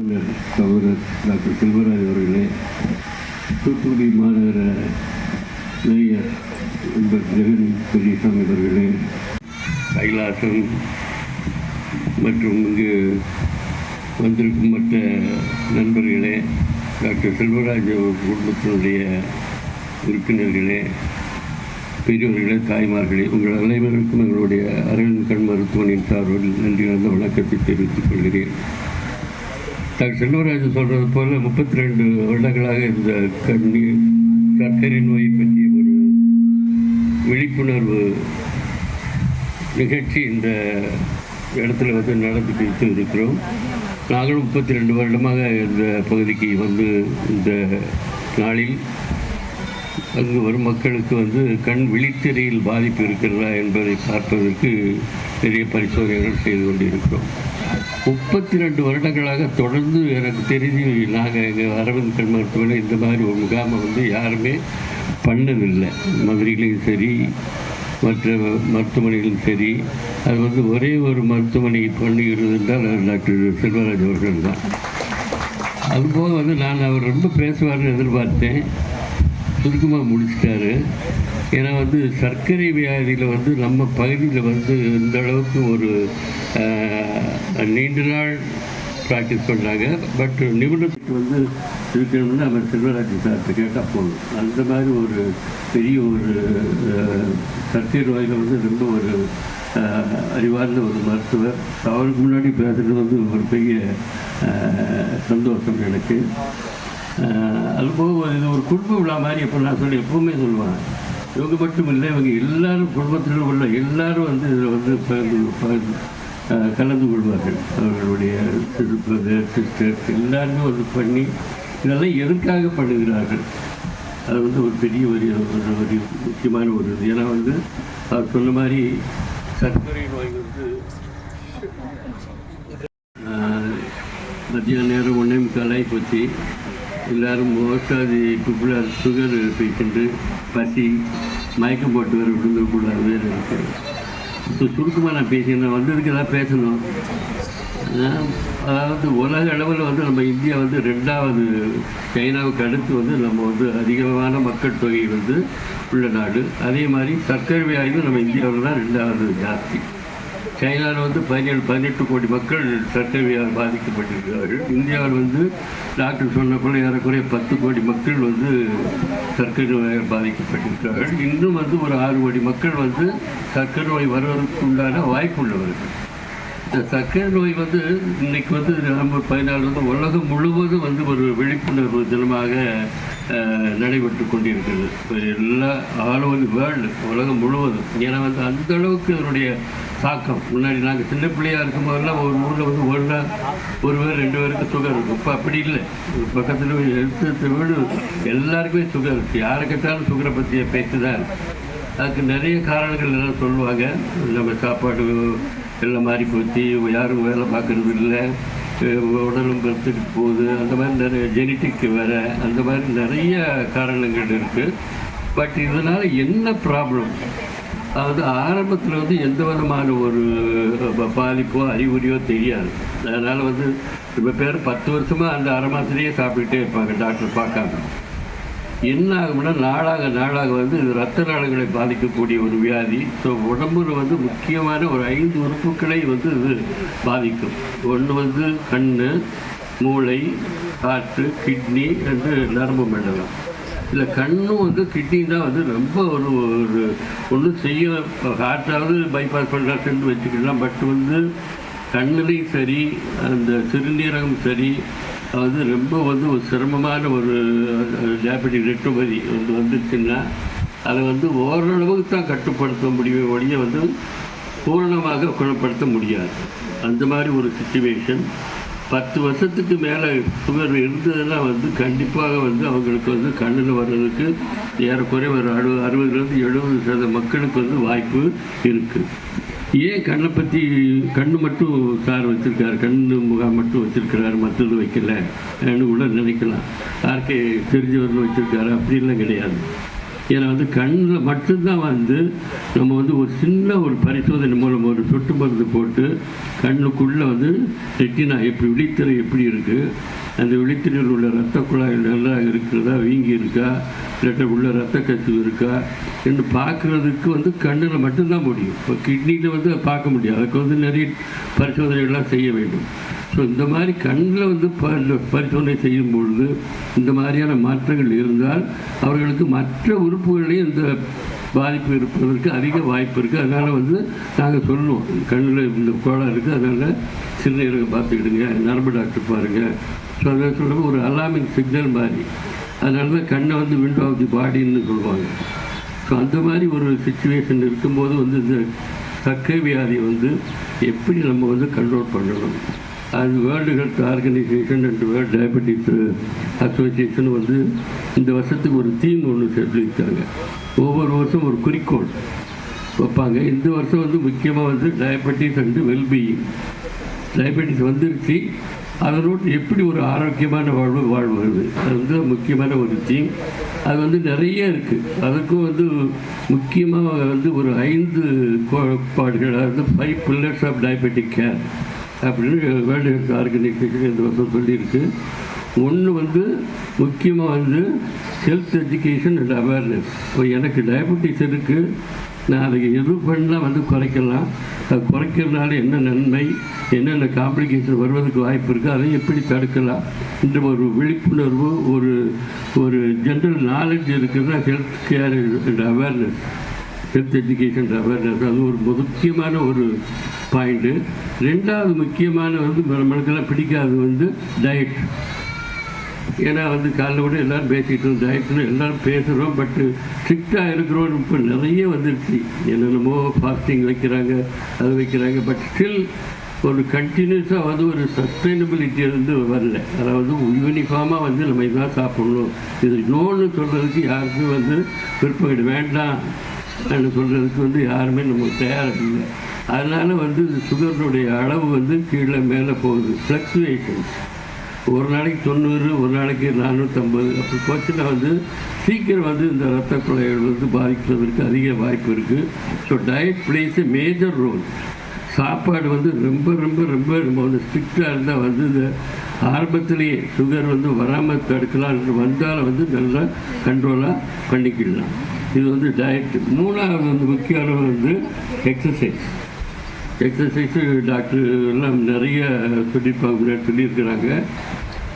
சகோதரர் டாக்டர் செல்வராஜ் அவர்களே தூத்துக்குடி மாநகர மேயர் நண்பர் ஜெகன் பெரியசாமி அவர்களே கைலாசம் மற்றும் இங்கு வந்திருக்கும் மற்ற நண்பர்களே டாக்டர் செல்வராஜ் குடும்பத்தினுடைய உறுப்பினர்களே பெரியவர்களே தாய்மார்களே உங்கள் அனைவருக்கும் எங்களுடைய அரவிந்த் கண் மருத்துவமனையின் சார்பில் நன்றி கலந்த வணக்கத்தை தெரிவித்துக் கொள்கிறேன். டாக்டர் செல்வராஜன் சொல்றது போல முப்பத்தி ரெண்டு வருடங்களாக இந்த கண்ணீர் சர்க்கரை நோய் பற்றிய ஒரு விழிப்புணர்வு நிகழ்ச்சி இந்த இடத்துல வந்து நடந்துக்கிட்டு இருக்கிறோம். நாங்களும் முப்பத்தி ரெண்டு வருடமாக இந்த பகுதிக்கு வந்து இந்த நாளில் அங்கு வரும் மக்களுக்கு வந்து கண் விழித்திரையில் பாதிப்பு இருக்கிறதா என்பதை பார்ப்பதற்கு நிறைய பரிசோதனைகள் செய்து கொண்டிருக்கிறோம். முப்பத்தி ரெண்டு வருடங்களாக தொடர்ந்து எனக்கு தெரிஞ்சு நாங்கள் எங்கள் அரவிந்த் கண் மருத்துவமனை இந்த மாதிரி ஒரு முகாமை வந்து யாருமே பண்ணதில்லை. மதுரையிலையும் சரி மற்ற மருத்துவமனைகளும் சரி அது வந்து ஒரே ஒரு மருத்துவமனை பண்ணுகிறது என்றால் டாக்டர் செல்வராஜ் அவர்கள் தான். அதுபோக வந்து நான் அவர் ரொம்ப பேசுவார்னு எதிர்பார்த்தேன். சுருக்கமாக முடிச்சிட்டாரு. ஏன்னா வந்து சர்க்கரை வியாதியில் வந்து நம்ம பகுதியில் வந்து இந்த அளவுக்கு ஒரு நீண்ட நாள் ப்ராக்டிஸ் பண்ணுறாங்க பட் நிபுணத்துக்கு வந்து இருக்கணும்னு அவர் செல்வராஜ் சார்கிட்ட கேட்டால் போதும். அந்த மாதிரி ஒரு பெரிய ஒரு ஆஹ், வாயில் நோயில் வந்து ரொம்ப ஒரு அறிவார்ந்த ஒரு மருத்துவர். அவருக்கு முன்னாடி பேசுகிறது வந்து ஒரு பெரிய சந்தோஷம் எனக்கு. அதுபோக இது ஒரு குடும்ப விழா மாதிரி எப்போ நான் சொல்லி எப்பவுமே சொல்லுவேன் இவங்க மட்டும் இல்லை இவங்க எல்லாரும் குடும்பத்தில் உள்ள எல்லாரும் வந்து இதில் வந்து பகிர்ந்து பகிர்ந்து கலந்து கொள்வார்கள். அவர்களுடைய பிரதர் சிஸ்டர்ஸ் எல்லாருமே வந்து பண்ணி இதெல்லாம் எதுக்காக பண்ணுகிறார்கள்? அது வந்து ஒரு பெரிய ஒரு ஒரு முக்கியமான ஒரு இது. ஏன்னா வந்து அவர் சொன்ன மாதிரி சர்க்கரை நோய் வந்து ஆஹ் மத்தியான நேரம் ஒன்றே முக்காலாகி போச்சு. எல்லாரும் மோஸ்டாக பீப்புள் ஆர் சுகர் பேஷண்ட்டு பசி மயக்கம் போட்டு வர விழுந்துக்கூடாது இருக்குது சுருக்கமாக நான் பேசினேன் வந்ததுக்கு தான் பேசணும். அதாவது உலக அளவில் வந்து நம்ம இந்தியா வந்து ரெண்டாவது சைனாவுக்கு அடுத்து வந்து நம்ம வந்து அதிகமான மக்கள் தொகை வந்து உள்ள நாடு. அதே மாதிரி சர்க்கரை வியாதியும் நம்ம இந்தியாவில் தான் ரெண்டாவது ஜாஸ்தி. சைனாவில் வந்து பதினேழு பதினெட்டு கோடி மக்கள் சர்க்கரையால் பாதிக்கப்பட்டிருக்கிறார்கள். இந்தியாவில் வந்து டாக்டர் சொன்ன போல ஏறக்குறைய பத்து கோடி மக்கள் வந்து சர்க்கரை நோயால் பாதிக்கப்பட்டிருக்கிறார்கள். இன்னும் வந்து ஒரு ஆறு கோடி மக்கள் வந்து சர்க்கரை நோய் வருவதற்கு உண்டான வாய்ப்பு உள்ளவர்கள். இந்த சர்க்கரை நோய் வந்து இன்னைக்கு வந்து நவம்பர் பதினாலு வந்து உலகம் முழுவதும் வந்து ஒரு விழிப்புணர்வு தினமாக நடைபெற்று கொண்டிருக்கிறது. எல்லா ஆல் ஓவர் வேர்ல்டு உலகம் முழுவதும். ஏன்னா வந்து அந்த அளவுக்கு அதனுடைய தாக்கம். முன்னாடி நாங்கள் சின்ன பிள்ளையா இருக்கும் போதெல்லாம் ஒரு ஊரில் வந்து ஒரு நாள் ஒரு பேர் ரெண்டு பேருக்கு சுகர் இருக்கும் இப்போ அப்படி இல்லை. பக்கத்தில் எடுத்து வீடு எல்லாருக்குமே சுகர் இருக்குது யாரை கேட்டாலும் சுகரை பற்றிய பேச்சு தான் அதுக்கு நிறைய காரணங்கள் எல்லாம் சொல்லுவாங்க. நம்ம சாப்பாடு எல்லாம் மாறி போச்சு யாரும் வேலை பார்க்கறது இல்லை. உடலும் பெருத்துட்டு போகுது. அந்த மாதிரி நிறைய ஜெனட்டிக் வேற. அந்த மாதிரி நிறைய காரணங்கள் இருக்குது பட் இதனால் என்ன ப்ராப்ளம் அதாவது ஆரம்பத்தில் வந்து எந்த விதமான ஒரு பாதிப்போ அறிகுறியோ தெரியாது. அதனால் வந்து இப்போ பேர் பத்து வருஷமாக அந்த அரை மாதத்துலேயே சாப்பிட்டுட்டே இருப்பாங்க டாக்டர் பார்க்காம. என்ன ஆகும்னா நாளாக நாளாக வந்து இது ரத்த நாடுகளை பாதிக்கக்கூடிய ஒரு வியாதி. ஸோ உடம்புல வந்து முக்கியமான ஒரு ஐந்து உறுப்புகளை வந்து இது பாதிக்கும். ஒன்று வந்து கண் மூளை காற்று கிட்னி என்று நரம்பு மண்டலம் இதில் கண்ணும் வந்து கிட்னி தான் வந்து ரொம்ப ஒரு ஒரு ஒன்றும் செய்ய ஹார்ட்டாவது பைபாஸ் பண்ணுறாங்கன்னு வச்சுக்கலாம். பட் வந்து கண்ணுலையும் சரி அந்த சிறுநீரகம் சரி அது ரொம்ப வந்து ஒரு சிரமமான ஒரு டயபெட்டிக் ரெட்டோபதி வந்து வந்துச்சுன்னா அதை வந்து ஓரளவுக்கு தான் கட்டுப்படுத்த முடியுமே ஒழிய வந்து பூரணமாக குணப்படுத்த முடியாது. அந்த மாதிரி ஒரு சுச்சுவேஷன் பத்து வருஷத்துக்கு மேலே சுகர் இருந்ததுன்னா வந்து கண்டிப்பாக வந்து அவங்களுக்கு வந்து கண்ணில் வர்றதுக்கு ஏறக்குறைய ஒரு அறுபது அறுபதுலேருந்து எழுபது சதவீத மக்களுக்கு வந்து வாய்ப்பு இருக்குது ஏன் கண்ணை பற்றி கண்ணு மட்டும் சார் வச்சுருக்காரு? கண்ணு முகாம் மட்டும் வச்சுருக்கிறாரு மற்றது வைக்கல. கூட நினைக்கலாம். யாருக்கே தெரிஞ்சவர்கள் வச்சுருக்காரு. அப்படிலாம் கிடையாது. ஏன்னா வந்து கண்ணில் மட்டும்தான் வந்து நம்ம வந்து ஒரு சின்ன ஒரு பரிசோதனை மூலம் ஒரு சொட்டு மருந்து போட்டு கண்ணுக்குள்ளே வந்து ரெட்டினா எப்படி விழித்திரை எப்படி இருக்குது அந்த விழித்திரையில் உள்ள ரத்த குழாய் நல்லா இருக்கிறதா? வீங்கி இருக்கா? இல்லாட்ட உள்ள ரத்த கசிவு இருக்கா? என்று பார்க்குறதுக்கு வந்து கண்ணில் மட்டும்தான் முடியும். இப்போ கிட்னியில் வந்து பார்க்க முடியும் அதுக்கு வந்து நிறைய பரிசோதனைகள்லாம் செய்ய வேண்டும். ஸோ இந்த மாதிரி கண்ணில் வந்து ப இந்த பரிசோதனை செய்யும் பொழுது இந்த மாதிரியான மாற்றங்கள் இருந்தால் அவர்களுக்கு மற்ற உறுப்புகளையும் இந்த பாதிப்பு இருப்பதற்கு அதிக வாய்ப்பு இருக்குது அதனால் வந்து நாங்கள் சொல்லுவோம். கண்ணில் இந்த கோளாறு இருக்குது அதனால் சிறுநீரகம் பார்த்துக்கிடுங்க. நரம்பு டாக்டர் பாருங்கள் ஸோ அதை சொல்லுவோம் ஒரு அலாமிங் சிக்னல் மாதிரி. அதனால தான் கண்ணை வந்து விண்டோ ஆஃப் தி பாடின்னு சொல்லுவாங்க. ஸோ அந்த மாதிரி ஒரு சுச்சுவேஷன் இருக்கும்போது வந்து இந்த சர்க்கரை வியாதி வந்து எப்படி நம்ம வந்து கண்ட்ரோல் பண்ணணும்? அது world health organisation and world diabetes association வந்து இந்த வருஷத்துக்கு ஒரு தீம் ஒன்று செலுத்திருக்காங்க ஒவ்வொரு வருஷம் ஒரு குறிக்கோள் வைப்பாங்க. இந்த வருஷம் வந்து முக்கியமாக வந்து டயபெட்டிஸ் அண்டு வெல்பீயிங் டயபெட்டிஸ் வந்துருச்சு. அதனோடு எப்படி ஒரு ஆரோக்கியமான வாழ்வு வாழ்வது அது வந்து முக்கியமான ஒரு தீம். அது வந்து நிறைய இருக்குது அதுக்கும் வந்து முக்கியமாக வந்து ஒரு ஐந்து கோட்பாடுகள் அதாவது five pillars of diabetic care அப்படின்னு வேர்ல்டு ஹெல்த் ஆர்கனைசேஷன் இந்த சொல்லியிருக்கு. ஒன்று வந்து முக்கியமாக வந்து ஹெல்த் எஜுகேஷன் அண்ட் அவேர்னஸ் இப்போ எனக்கு டயபெட்டிஸ் இருக்குது நான் அதை எது பண்ணால் வந்து குறைக்கலாம். அது குறைக்கிறதுனால என்ன நன்மை என்னென்ன காம்ப்ளிகேஷன் வருவதற்கு வாய்ப்பு இருக்குது அதை எப்படி தடுக்கலாம்? இந்த ஒரு விழிப்புணர்வு ஒரு ஒரு ஜென்ரல் நாலேஜ் இருக்குதுன்னா health care and awareness health education awareness அது ஒரு முக்கியமான ஒரு பாயிண்ட்டு ரெண்டாவது முக்கியமான வந்து நம்மளுக்கெல்லாம் பிடிக்காது வந்து டயட் ஏன்னா வந்து காலைல கூட எல்லோரும் பேசிகிட்டு இருந்தோம். டயட்னு எல்லோரும் பேசுகிறோம் பட்டு ஸ்ட்ரிக்டாக இருக்கிறோம் இப்போ நிறைய வந்துருச்சு. என்னென்னமோ ஃபாஸ்டிங் வைக்கிறாங்க அது வைக்கிறாங்க. பட் ஸ்டில் ஒரு கண்டினியூஸாக வந்து ஒரு சஸ்டைனபிலிட்டி வந்து வரல. அதாவது யூனிஃபார்மாக வந்து நம்ம இதான் சாப்பிடணும். இது நோன்னு சொல்கிறதுக்கு யாருக்கும் வந்து விருப்பம் வேண்டாம். அப்படின்னு சொல்கிறதுக்கு வந்து யாருமே நமக்கு தயாராக இல்லை. அதனால் வந்து சுகருடைய அளவு வந்து கீழே மேலே போகுது. ஃப்ளக்சுவேஷன்ஸ் ஒரு நாளைக்கு தொண்ணூறு ஒரு நாளைக்கு நானூற்றம்பது அப்படி போச்சுன்னா வந்து சீக்கிரம் வந்து இந்த ரத்த குழாய்கள் வந்து பாதிக்கிறதுக்கு அதிக வாய்ப்பு இருக்குது so diet plays a major role சாப்பாடு வந்து ரொம்ப ரொம்ப ரொம்ப நம்ம வந்து ஸ்ட்ரிக்டாக இருந்தால் வந்து இந்த ஆரம்பத்திலேயே சுகர் வந்து வராமல் தடுக்கலாம். வந்தால் வந்து நல்லா கண்ட்ரோலாக பண்ணிக்கிடலாம். இது வந்து டயட் மூணாவது வந்து முக்கியமான வந்து எக்ஸசைஸ் எக்ஸசைஸு டாக்டர் எல்லாம் நிறைய சொல்லியிருப்பாங்க சொல்லியிருக்கிறாங்க.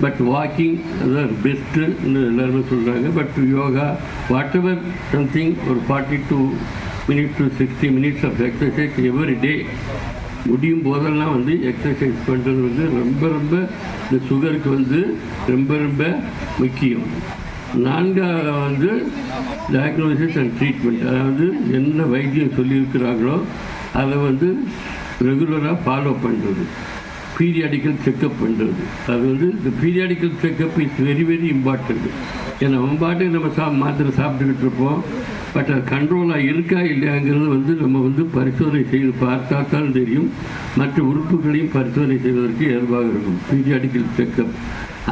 பட் வாக்கிங் அதான் பெஸ்ட்டுன்னு எல்லாருமே சொல்கிறாங்க but yoga whatever something ஒரு forty two minute to sixty minutes of exercise every day முடியும் போதெல்லாம் வந்து எக்ஸசைஸ் பண்ணுறது வந்து ரொம்ப ரொம்ப இந்த சுகருக்கு வந்து ரொம்ப ரொம்ப முக்கியம். நான்காவது வந்து டயக்னோசிஸ் அண்ட் ட்ரீட்மெண்ட் அதாவது என்ன வைத்தியம் சொல்லியிருக்கிறாங்களோ அதை வந்து ரெகுலராக ஃபாலோ பண்ணுறது பீரியாடிக்கல் செக்கப் பண்ணுறது அது வந்து இந்த periodical checkup is very very important ஏன்னா நம்ம பாட்டுக்கு நம்ம சா மாத்திரை சாப்பிட்டுக்கிட்டு இருப்போம். பட் அது கண்ட்ரோலாக இருக்கா இல்லையாங்கிறது வந்து நம்ம வந்து பரிசோதனை செய்து பார்த்தா தான் தெரியும். மற்ற உறுப்புகளையும் பரிசோதனை செய்வதற்கு ஏதுவாக இருக்கும். பீரியாடிக்கல் செக்கப்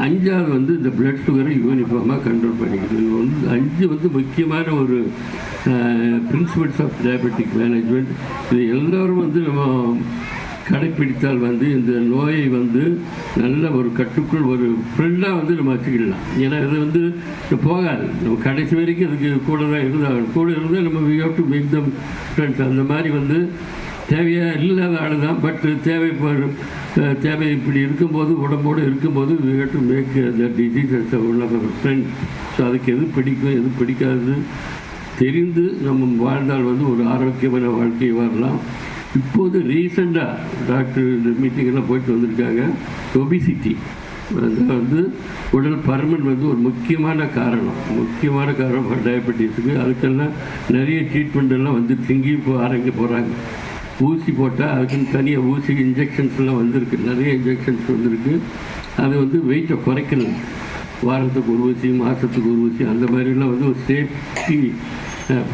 அஞ்சாவது வந்து இந்த பிளட் சுகரை யூனிஃபார்மாக கண்ட்ரோல் பண்ணிக்கிறது இது வந்து அஞ்சு வந்து முக்கியமான ஒரு பிரின்சிபல்ஸ் ஆஃப் டயபெட்டிக் மேனேஜ்மெண்ட் இது எல்லோரும் வந்து நம்ம கடைப்பிடித்தால் வந்து இந்த நோயை வந்து நல்ல ஒரு கட்டுக்குள் ஒரு ஃப்ரெண்டாக வந்து நம்ம வச்சுக்கிடலாம். ஏன்னா இது வந்து போகாது. நம்ம கடைசி வரைக்கும் அதுக்கு கூட தான் இருந்தால் கூட இருந்தால் நம்ம we have to make them friends அந்த மாதிரி வந்து தேவையாக இல்லாத ஆள் தான் பட் தேவைப்படும் தேவை இப்படி இருக்கும்போது உடம்போடு இருக்கும்போது we have to make the diseases உள்ள ஃப்ரெண்ட் ஸோ அதுக்கு எது பிடிக்கும் எது பிடிக்காது? தெரிந்து நம்ம வாழ்ந்தால் வந்து ஒரு ஆரோக்கியமான வாழ்க்கை வரலாம். இப்போது ரீசெண்டாக டாக்டர் இந்த மீட்டிங்கெல்லாம் போயிட்டு வந்திருக்காங்க. ஒபிசிட்டி அது வந்து உடல் பருமன் வந்து ஒரு முக்கியமான காரணம். முக்கியமான காரணம் டயபெட்டிஸுக்கு அதுக்கெல்லாம் நிறைய ட்ரீட்மெண்ட் எல்லாம் வந்து இங்கேயும் இப்போ ஆரம்பிக்க போகிறாங்க ஊசி போட்டால் அதுக்குன்னு தனியாக ஊசி இன்ஜெக்ஷன்ஸ்லாம் வந்திருக்கு. நிறைய இன்ஜெக்ஷன்ஸ் வந்திருக்கு. அது வந்து வெயிட்டை குறைக்கிறது வாரத்துக்கு ஒரு ஊசி மாதத்துக்கு ஒரு ஊசி அந்த மாதிரிலாம் வந்து ஒரு சேஃப்டி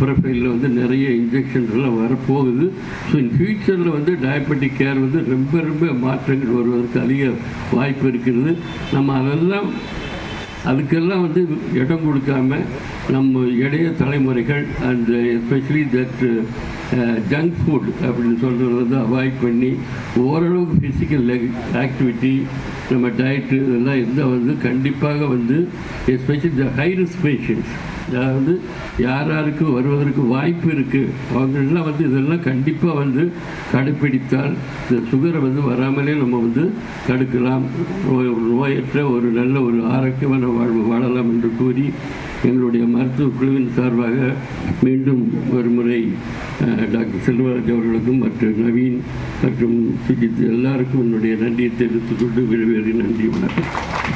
ப்ரொஃபைலில் வந்து நிறைய இன்ஜெக்ஷன்ஸ் எல்லாம் வரப்போகுது. ஸோ இன் ஃபியூச்சரில் வந்து டயபெட்டிக் கேர் வந்து ரொம்ப ரொம்ப மாற்றங்கள் வருவதற்கு அதிக வாய்ப்பு இருக்கிறது. நம்ம அதெல்லாம் அதுக்கெல்லாம் வந்து இடம் கொடுக்காம நம்ம இடைய தலைமுறைகள் அந்த எஸ்பெஷலி தட் ஜங்க் ஃபுட் அப்படின்னு சொல்கிறத வந்து அவாய்ட் பண்ணி ஓரளவு ஃபிசிக்கல் ஆக்டிவிட்டி நம்ம டயட்டு இதெல்லாம் இருந்தால் வந்து கண்டிப்பாக வந்து especially the high risk patients அதாவது யார் யாருக்கு வருவதற்கு வாய்ப்பு இருக்குது அவங்களெலாம் வந்து இதெல்லாம் கண்டிப்பாக வந்து கடைப்பிடித்தால் இந்த சுகரை வந்து வராமலே நம்ம வந்து தடுக்கலாம். நோயற்ற ஒரு நல்ல ஒரு ஆரோக்கியமான வாழ்வு வாழலாம் என்று கூறி எங்களுடைய மருத்துவ குழுவின் சார்பாக மீண்டும் ஒரு முறை டாக்டர் செல்வராஜ் அவர்களுக்கும் மற்றும் நவீன் மற்றும் சுஜித் எல்லாருக்கும் என்னுடைய நன்றியை தெரிவித்துக் கொண்டு விரைவில் நன்றி வணக்கம்.